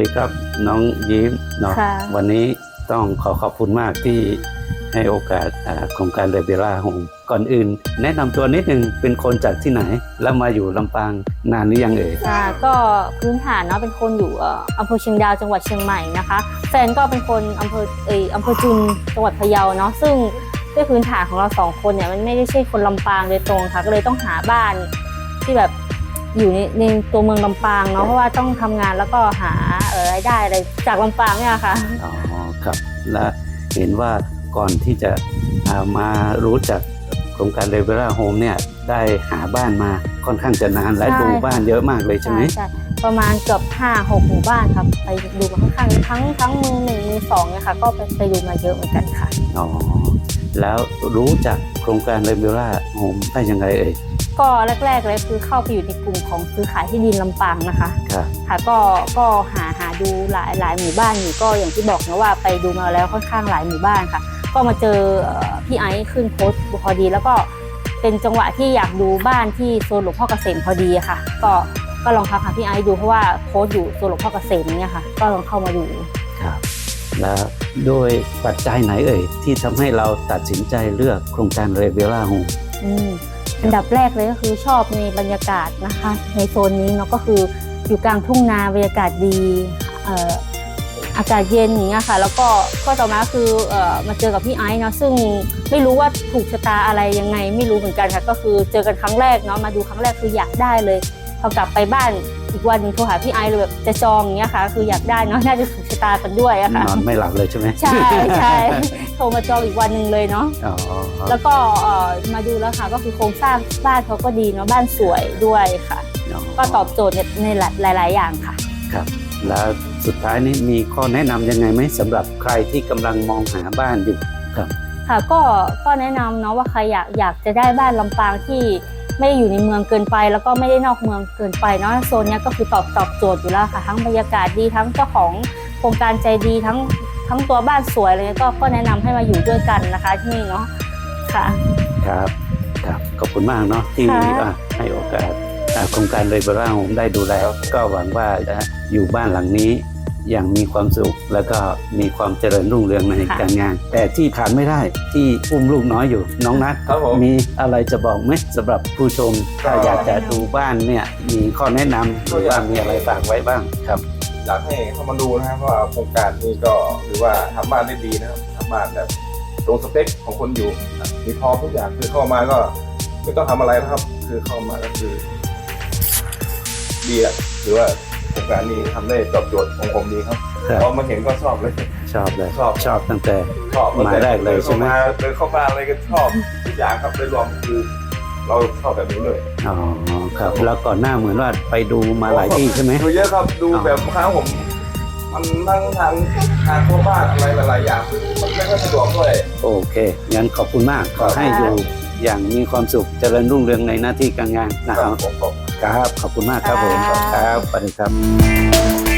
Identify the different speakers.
Speaker 1: ดีครับน้องยิ้มเนาะ
Speaker 2: ค่ะ
Speaker 1: วันนี้ต้องขอขอบคุณมากที่ให้โอกาสอ่าโครงการเรเบล่าโฮมก่อนอื่น แนะนำตัวนิดนึงเป็นคนจากที่ไหน แล้วมาอยู่ลำปางนานหรือยังเอ่ย
Speaker 2: ค่ะก็พื้นฐานเนาะเป็นคนอยู่เอ่ออำเภอเชียงดาวจังหวัดเชียงใหม่นะคะ แฟนก็เป็นคนอำเภอเอออำเภอจุนจังหวัดพะเยาเนาะซึ่งด้วยพื้นฐานของเราสองคนเนี่ยมันไม่ได้ใช่คนลำปางโดยตรงค่ะก็เลยต้องหาบ้านที่แบบ อยู่ในในตัวเมืองลำปางเนาะเพราะว่าต้องทำงานแล้วก็หาเอ่อรายได้อะไรจากลำปางเนี่ยค่ะ
Speaker 1: อ๋อครับและเห็นว่าก่อนที่จะอ่ามารู้จักโครงการเรเบล่าโฮมเนี่ยได้หาบ้านมาค่อนข้างจะนานและ
Speaker 2: ใช่
Speaker 1: ดูบ้านเยอะมากเลยใช่ไหม
Speaker 2: ใช่ประมาณเกือบห้าหกหมู่บ้านครับ ไปดูมาค่อนข้างทั้งทั้งมือหนึ่งมือสองเนี่ยค่ะ ก็ไปไปดูมาเยอะเหมือนกันค่ะ
Speaker 1: อ๋อแล้วรู้จักโครงการเรเบล่าโฮมได้ยังไงเอ่ย
Speaker 2: ก็แรกๆเลยคือเข้าไปอยู่ในกลุ่มของซื้อขายที่ดินลำปางนะคะ
Speaker 1: ครับ
Speaker 2: ค่ะก็ก็หาหาดูหลายหลายหมู่บ้านอยู่ก็อย่างที่บอกนะว่าไปดูมาแล้วค่อนข้างหลายหมู่บ้านค่ะ ก็มาเจอเอ่อพี่ไอซ์ขึ้นโพสต์พอดี แล้วก็เป็นจังหวะที่อยากดูบ้านที่โซนหลวงพ่อเกษมพอดีอะค่ะ ก็ก็ลองทักหาพี่ไอซ์ดูเพราะว่าโพสต์อยู่โซนหลวงพ่อเกษมเนี่ยค่ะ ก็ลองเข้ามาดู
Speaker 1: ครับ แล้วโดยปัจจัยไหนเอ่ยที่ทำให้เราตัดสินใจเลือกโครงการเรเบล่าโฮม
Speaker 2: อืม อันดับแรกเลยก็คือชอบในบรรยากาศนะคะ ในโซนนี้เนาะก็คืออยู่กลางทุ่งนาบรรยากาศดีอากาศเย็นอย่างเงี้ยค่ะ แล้วก็ก็ต่อมาคือเอ่อมาเจอกับพี่ไอซ์เนาะซึ่งไม่รู้ว่าถูกชะตาอะไรยังไง ไม่รู้เหมือนกันค่ะ ก็คือเจอกันครั้งแรกเนาะมาดูครั้งแรกคืออยากได้เลยพอกลับไปบ้านอีกวันหนึงโทรหาพี่ไอซ์เลยแบบจะจองอย่างเงี้ยค่ะ คืออยากได้เนาะน่าจะถูกชะ ตากันด้วยอะค่ะ
Speaker 1: นอนไม่หลับเลยใช่ไหม
Speaker 2: ใช่ใช่โทรมาจองอีกวันหนึ่งเลยเนาะ
Speaker 1: อ๋อ
Speaker 2: แล้วก็เอ่อมาดูแล้วค่ะก็คือโครงสร้างบ้านเขาก็ดีเนาะบ้านสวยด้วยค่ะ ก็ตอบโจทย์ในในหลาย ๆ อย่างค่ะ
Speaker 1: ครับแล้วสุดท้ายนี้มีข้อแนะนำยังไงไหมสำหรับใครที่กำลังมองหาบ้านอยู่ครับ
Speaker 2: ค่ะก็ก็แนะนำเนาะว่าใครอยากอยากจะได้บ้านลำปางที่ไม่ได้อยู่ในเมืองเกินไป แล้วก็ไม่ได้นอกเมืองเกินไปเนาะโซนเนี้ยก็คือตอบตอบโจทย์อยู่แล้วค่ะ ทั้งบรรยากาศดีทั้งเจ้าของ โครงการใจดีทั้งทั้งตัวบ้านสวยอะไรเงี้ยก็ก็แนะนำให้มาอยู่ด้วยกันนะคะที่นี่เนาะค่ะ
Speaker 1: ครับครับขอบคุณมากเนาะที่
Speaker 2: ค่ะ
Speaker 1: อะให้โอกาสอะโครงการเรเบล่าโฮมได้ดูแลก็หวังว่าจะอยู่บ้านหลังนี้อย่างมีความสุขแล้วก็มีความเจริญรุ่งเรืองในการงาน แต่ที่ขาดไม่ได้ที่อุ้มลูกน้อยอยู่ น้องนัท
Speaker 3: ครับผม
Speaker 1: มีอะไรจะบอกไหมสำหรับผู้ชมถ้าอยากจะดูบ้านเนี่ยมีข้อแนะนำหรือว่ามีอะไรฝากไว้บ้างครับ
Speaker 3: อยากให้เข้ามาดูนะครับว่าโครงการนี้ก็ถือว่าทำบ้านได้ดีนะครับทำบ้านแบบตรงสเปคของคนอยู่มีพร้อมทุกอย่างคือเข้ามาก็ไม่ต้องทำอะไรนะครับ คือเข้ามาก็คือ ดีอะถือว่าโครงการนี้ทำได้ตอบโจทย์ของผมดีครับ
Speaker 1: ครับ
Speaker 3: พอมาเห็นก็ชอบเลย
Speaker 1: ชอบเลย
Speaker 3: ชอบ
Speaker 1: ชอบตั้งแต่
Speaker 3: ชอบ
Speaker 1: หมายแรกเลยใช่ไหม
Speaker 3: เดินเข้ามาอะไรก็ชอบทุกอย่างครับโดยรวมคือ เราชอบแบบนี้เลย
Speaker 1: อ๋อครับแล้วก่อนหน้าเหมือนว่าไปดูมาหลายที่ใช่ไหม
Speaker 3: ดูเยอะครับดู
Speaker 1: อ๋อ
Speaker 3: แบบบางครั้งผมมันทั้งทางทางเข้าบ้านอะไรหลายๆอย่างคือมันไม่ค่อยสะดวกด้วย
Speaker 1: โอเคงั้นขอบคุณมากขอให้
Speaker 2: ครับ
Speaker 1: อยู่อย่างมีความสุขเจริญรุ่งเรืองในหน้าที่การงานนะ
Speaker 3: ค
Speaker 1: ค
Speaker 3: รั
Speaker 1: รั
Speaker 3: บบผมผม
Speaker 1: ครับขอบคุณมากครับผม
Speaker 2: ครับ
Speaker 1: ครับสวัสดีครับ